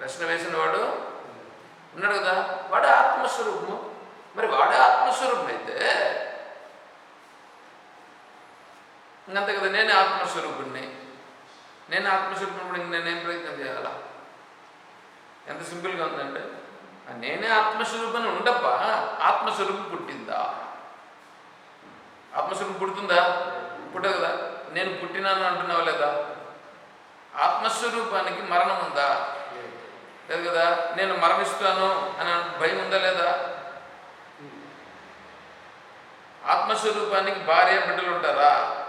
ప్రశ్న వేసిన వాడు? ఉన్నాడు కదా. వాడు ఆత్మస్వరూపము. మరి వాడే ఆత్మస్వరూపం అయితే ఇంకంతే కదా నేనే ఆత్మస్వరూపుణ్ణి. నేను ఆత్మస్వరూపుడు ఇంక నేనేం ప్రయత్నం చేయాలా? ఎంత సింపుల్గా ఉందంటే నేనే ఆత్మస్వరూపం ఉండప్ప ఆత్మస్వరూపం పుట్టిందా? ఆత్మస్వరూపం పుడుతుందా? పుట్టదు కదా. నేను పుట్టినాను అంటున్నావు లేదా? ఆత్మస్వరూపానికి మరణం ఉందా? లేదు కదా? నేను మరణిస్తాను అని భయం ఉందా లేదా? ఆత్మస్వరూపానికి భార్య బిడ్డలు ఉంటారా?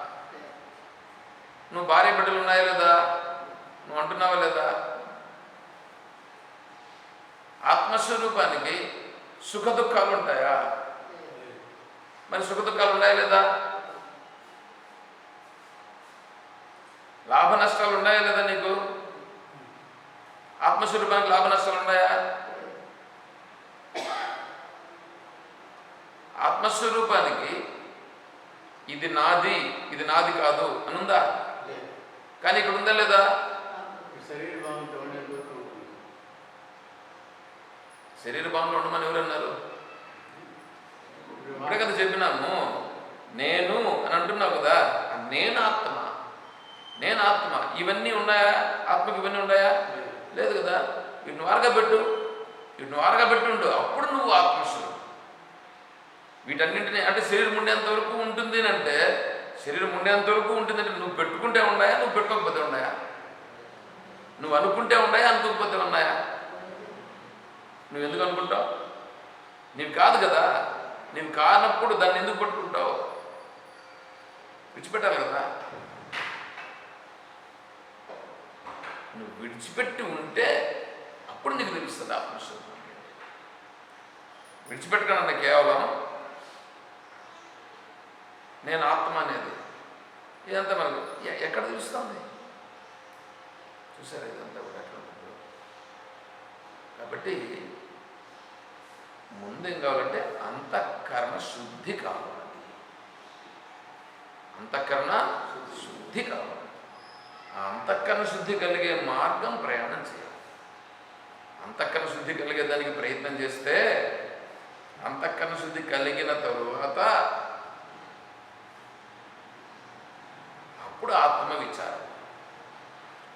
నువ్వు భార్య బిడ్డలు ఉన్నాయా లేదా? నువ్వు అంటున్నావా లేదా? ఆత్మస్వరూపానికి సుఖ దుఃఖాలు ఉంటాయా? మరి సుఖ దుఃఖాలు ఉన్నాయా లేదా? లాభ నష్టాలు ఉన్నాయా లేదా నీకు? ఆత్మస్వరూపానికి లాభ నష్టాలు ఉన్నాయా? ఆత్మస్వరూపానికి ఇది నాది ఇది నాది కాదు అనుందా? కానీ ఇక్కడ ఉందా లేదా? శరీర భావంలో ఉండమని ఎవరన్నారు? ఇప్పుడే కదా చెప్పినాము. నేను అని అంటున్నావు కదా. నేను ఆత్మ. నేను ఆత్మ. ఇవన్నీ ఉన్నాయా? ఆత్మకి ఇవన్నీ ఉన్నాయా? లేదు కదా. వీటిని వారగా పెట్టు. వీటిని వారగా పెట్టుండు. అప్పుడు నువ్వు ఆత్మస్వరూపం. వీటన్నింటినీ అంటే శరీరం ఉండేంత వరకు ఉంటుంది అంటే శరీరం ఉండేంత వరకు ఉంటుంది అంటే నువ్వు పెట్టుకుంటే ఉన్నాయా? నువ్వు పెట్టుకోకపోతే ఉన్నాయా? నువ్వు అనుకుంటే ఉన్నాయా? అనుకోకపోతే ఉన్నాయా? నువ్వు ఎందుకు అనుకుంటావు? నీవు కాదు కదా. నీవు కానప్పుడు దాన్ని ఎందుకు పట్టుకుంటావు? విడిచిపెట్టాలి కదా. నువ్వు విడిచిపెట్టి ఉంటే అప్పుడు నీకు తెలుస్తుంది ఆత్మస్వరూపం విడిచిపెట్టకుండా కేవలం నేను ఆత్మ అనేది. ఇదంతా మనకు ఎ- ఎక్కడ తెలుస్తుంది? చూసారా ఇదంతా కూడా ఎక్కడ కాబట్టి ముందు కావాలంటే అంతఃకరణ శుద్ధి కావాలి. అంతఃకరణ శుద్ధి కావాలి. అంతఃకరణ శుద్ధి కలిగే మార్గం ప్రయాణం చేయాలి. అంతఃకరణ శుద్ధి కలిగే దానికి ప్రయత్నం చేస్తే అంతఃకరణ శుద్ధి కలిగిన తరువాత అప్పుడు ఆత్మ విచారం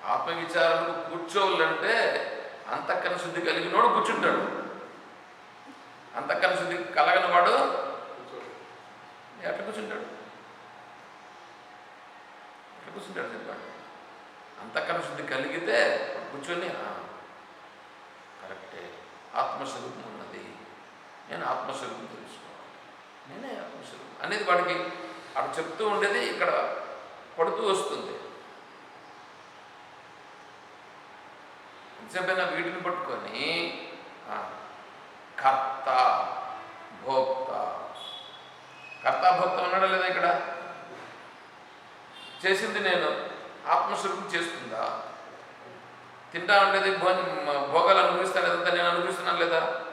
ఆత్మ విచారంలో కూర్చోవాలంటే అంతఃకరణ శుద్ధి కలిగినోడు కూర్చుంటాడు. అంతఃకరణ శుద్ధి కలగని వాడు ఎట్లా కూర్చుంటాడు? ఎట్లా కూర్చుంటాడు చెప్పండి? అంతఃకరణ శుద్ధి కలిగితే కూర్చొని కరెక్టే ఆత్మస్వరూపం ఉన్నది. నేను ఆత్మస్వరూపం తెలుసుకోవాలి. నేనే ఆత్మస్వరూపం. అనేది వాడికి అక్కడ చెప్తూ ఉండేది ఇక్కడ పడుతూ వస్తుంది. ఎంతసేపైనా వీటిని పట్టుకొని కర్త భోక్త. కర్త భోక్త ఉన్నాడా లేదా ఇక్కడ? చేసింది నేను. ఆత్మస్వరూపం చేస్తుందా? తింటా ఉండేది భో భోగాలు అనుభవిస్తాను లేదంతా నేను అనుభవిస్తున్నాను లేదా?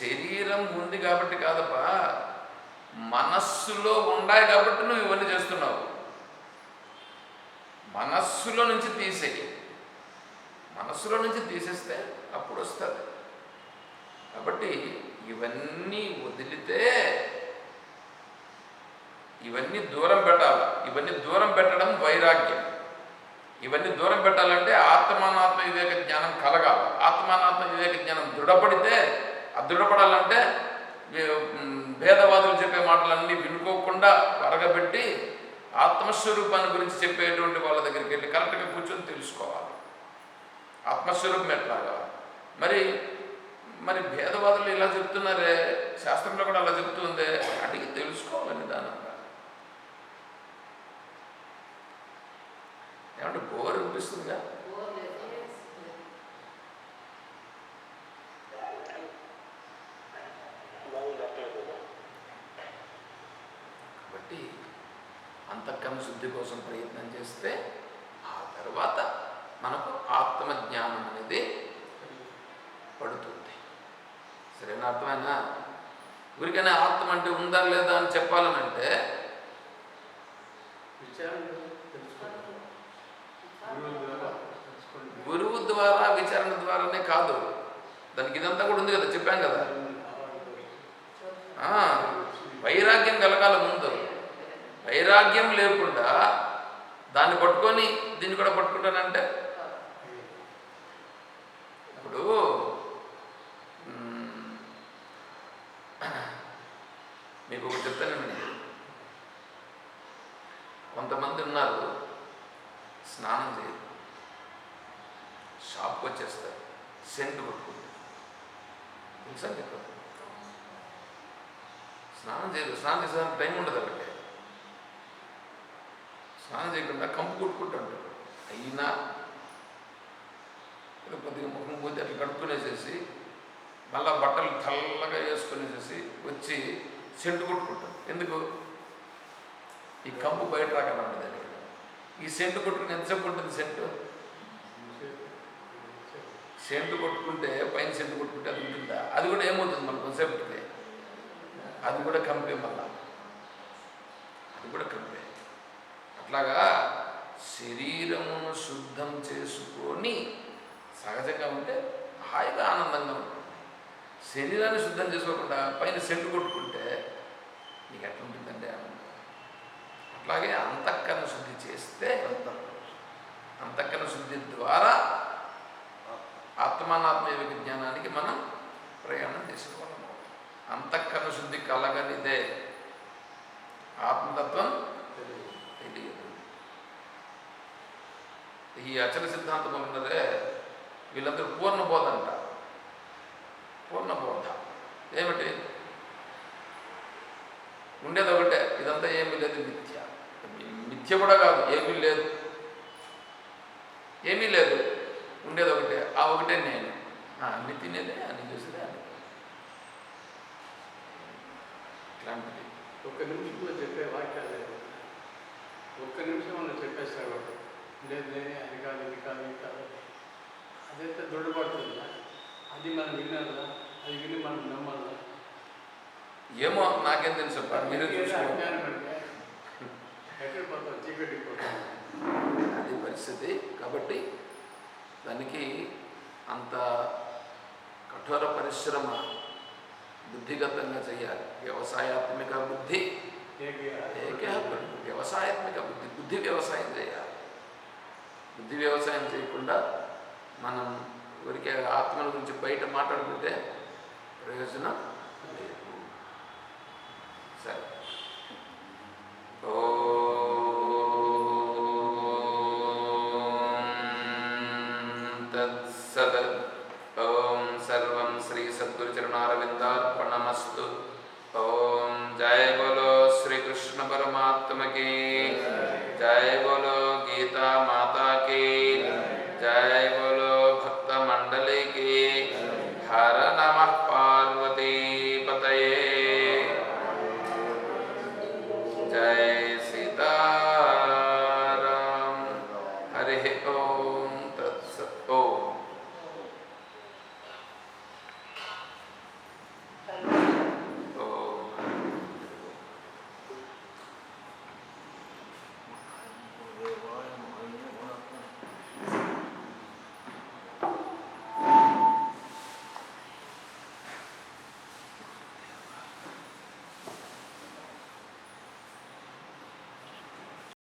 శరీరం ఉంది కాబట్టి కాదప్పా మనస్సులో ఉన్నాయి కాబట్టి నువ్వు ఇవన్నీ చేస్తున్నావు. మనస్సులో నుంచి తీసేయి. మనస్సులో నుంచి తీసేస్తే అప్పుడు వస్తుంది. కాబట్టి ఇవన్నీ వదిలితే ఇవన్నీ దూరం పెట్టాలి? ఇవన్నీ దూరం పెట్టడం వైరాగ్యం. ఇవన్నీ దూరం పెట్టాలంటే ఆత్మానాత్మ వివేక జ్ఞానం కలగాలి. ఆత్మానాత్మ వివేక జ్ఞానం దృఢపడితే ఆ దృఢపడాలంటే భేదవాదులు చెప్పే మాటలన్నీ వినుకోకుండా వరగబెట్టి ఆత్మస్వరూపాన్ని గురించి చెప్పేటువంటి వాళ్ళ దగ్గరికి వెళ్ళి కరెక్ట్గా కూర్చొని తెలుసుకోవాలి. ఆత్మస్వరూపం ఎట్లాగా? మరి మరి భేదవాదులు ఇలా చెప్తున్నారే? శాస్త్రంలో కూడా అలా చెప్తుందే అడిగి తెలుసుకోవాలి నిదానంగా. ఏమంటే బోర్ అనిపిస్తుందిగా. కాబట్టి అంతఃకరణ శుద్ధి కోసం ప్రయత్నం చేస్తే ఆ తర్వాత మనకు ఆత్మజ్ఞానం అనేది పడుతుంది. సరేనా అర్థమైనా ఊరికైనా ఆత్మ అంటే ఉందా లేదా అని చెప్పాలనంటే విచారణ గురువు ద్వారా విచారణ ద్వారానే కాదు. దానికి ఇదంతా కూడా ఉంది కదా చెప్పాం కదా. వైరాగ్యం కలగాల ముందు. వైరాగ్యం లేకుండా దాన్ని పట్టుకొని దీన్ని కూడా పట్టుకుంటానంటే? ఇప్పుడు మీకు ఒకటి చెప్తానండి కొంతమంది ఉన్నారు. స్నానం చేయరు షాప్కి వచ్చేస్తారు. సెంట్ కొట్టుకుంటారు. తెలుసా మీకు స్నానం చేయరు స్నానం చేసేదానికి టైం ఉండదు అక్కడికి. స్నానం చేయకుండా కంపు కొట్టుకుంటుంటారు అయినా కొద్దిగా ముఖం పోతే అట్లా కడుక్కునేసేసి మళ్ళా బట్టలు చల్లగా వేసుకునేసేసి వచ్చి సెంటు కొట్టుకుంటాం ఎందుకు? ఈ కంపు బయట రాకుండా దానికి. ఈ సెంటు కొట్టుకుని ఎంతసేపు ఉంటుంది సెంటు? సెంటు కొట్టుకుంటే పైన సెంటు కొట్టుకుంటే అది ఉంటుందా? అది కూడా ఏమవుతుంది మన కొంతసేపటికి? అది కూడా కంపే మళ్ళా. అది కూడా కంపే. అట్లాగా శరీరమును శుద్ధం చేసుకొని సహజంగా ఉంటే హాయిగా ఆనందంగా ఉంటుంది. శరీరాన్ని శుద్ధం చేసుకోకుండా పైన సెంటు కొట్టుకుంటే నీకు ఎట్లా ఉంటుందండి ఆనందం? అట్లాగే అంతఃకరణ శుద్ధి చేస్తే అంతఃకరణ శుద్ధి. ద్వారా ఆత్మానాత్మ విజ్ఞానానికి మనం ప్రయాణం చేసుకోవాలి అంతఃకరణ శుద్ధి కలగనిదే ఆత్మతత్వం తెలియదు. ఈ అచల సిద్ధాంతం ఉన్నదే వీళ్ళందరూ పూర్ణబోధ అంట పూర్ణబోధ. ఏమిటి? ఉండేది ఒకటే ఇదంతా ఏమీ లేదు మిథ్య కూడా కాదు ఏమీ లేదు. ఏమీ లేదు. ఉండేది ఒకటే ఆ ఒకటే నేను. అన్ని తినేదే అన్ని చూసేదే అని ఇట్లాంటిది. ఒక్క నిమిషంలో చెప్పే వాక్యాలు లేవు. ఒక్క నిమిషంలో చెప్పేస్తాడు వాడు. లేదు లేని అది కాదు ఇది కాదు ఇది కాదు. అదైతే దృఢపడుతుందా అది మనం వినాలా? అది విని మనం నమ్మాలా? ఏమో నాకేం తెలుసు మీరే చూసుకోండి. ఎక్కడ పోతాం చీకటి పోతాం అది పరిస్థితి. కాబట్టి దానికి అంత కఠోర పరిశ్రమ బుద్ధిగతంగా చేయాలి. వ్యవసాయాత్మిక బుద్ధి. వ్యవసాయాత్మిక బుద్ధి. బుద్ధి వ్యవసాయం చేయాలి. బుద్ధి వ్యవసాయం చేయకుండా మనం ఊరికే ఆత్మల గురించి బయట మాట్లాడుకుంటే ప్రయోజనం లేదు. సరే. જય બોલો શ્રી કૃષ્ણ પરમાત્મા કી જય બોલો